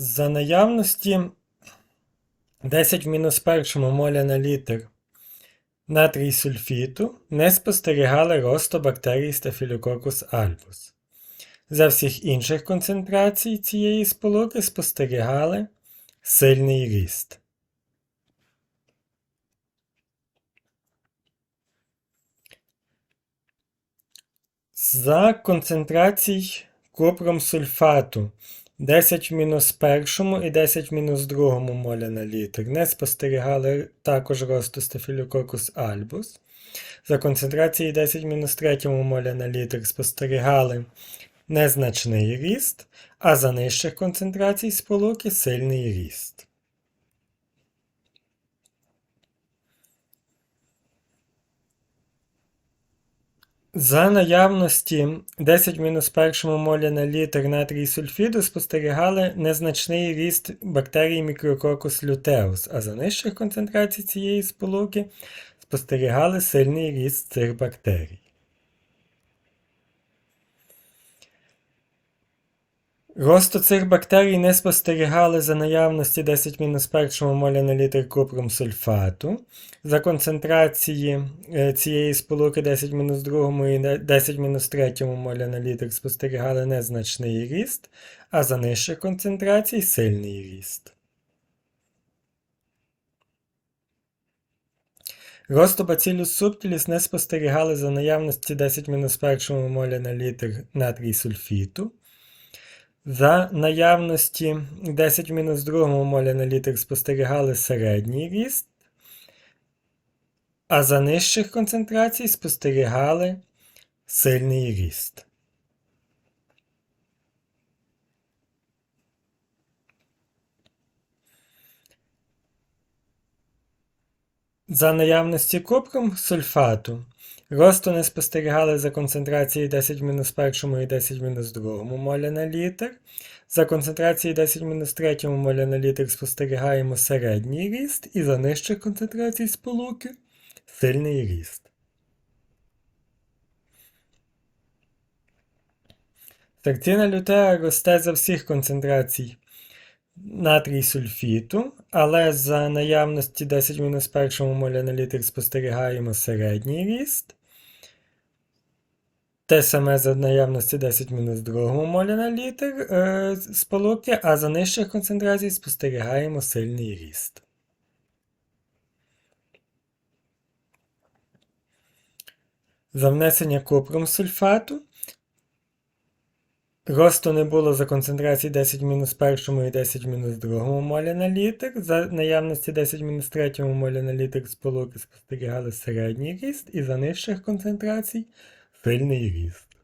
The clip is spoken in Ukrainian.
За наявності 10 в мінус першому моля на літр натрій сульфіту не спостерігали росту бактерій Staphylococcus albus. За всіх інших концентрацій цієї сполуки спостерігали сильний ріст. За концентрацій купром сульфату 10 в мінус першому і 10 в мінус другому моля на літр не спостерігали також росту стафілококус альбус. За концентрацією 10 в мінус третьому моля на літр спостерігали незначний ріст, а за нижчих концентрацій сполуки сильний ріст. За наявності 10 в мінус першому молі на літр натрій сульфіду спостерігали незначний ріст бактерій мікрококус лютеус, а за нижчих концентрацій цієї сполуки спостерігали сильний ріст цих бактерій. Росту цих бактерій не спостерігали за наявності 10 мінус першому моля на літр купром сульфату. За концентрації е, цієї сполуки 10 мінус другому і 10 мінус третьому моля на літр спостерігали незначний ріст, а за нижчих концентрацій сильний ріст. Росту Bacillus subtilis не спостерігали за наявності 10 мінус першому моля на літр натрій сульфіту. За наявності 10 в мінус другому моля на літр спостерігали середній ріст, а за нижчих концентрацій спостерігали сильний ріст. За наявності купром сульфату росту не спостерігали за концентрацією 10 в мінус першому і 10 в мінус другому моля на літр. За концентрацією 10 в мінус третьому моля на літр спостерігаємо середній ріст і за нижчих концентрацій сполуки сильний ріст. Серцина лютеа росте за всіх концентрацій натрій сульфіту, але за наявності 10 мінус першому моля на літр спостерігаємо середній ріст. Те саме за наявності 10 мінус другому моля на літр е, сполуки, а за нижчих концентрацій спостерігаємо сильний ріст. За внесення купром сульфату Росту не було за концентрації 10 мінус першому і 10 мінус другому молі на літр. За наявності 10 мінус третьому молі на літр сполуки спостерігали середній ріст і за нижчих концентрацій сильний ріст.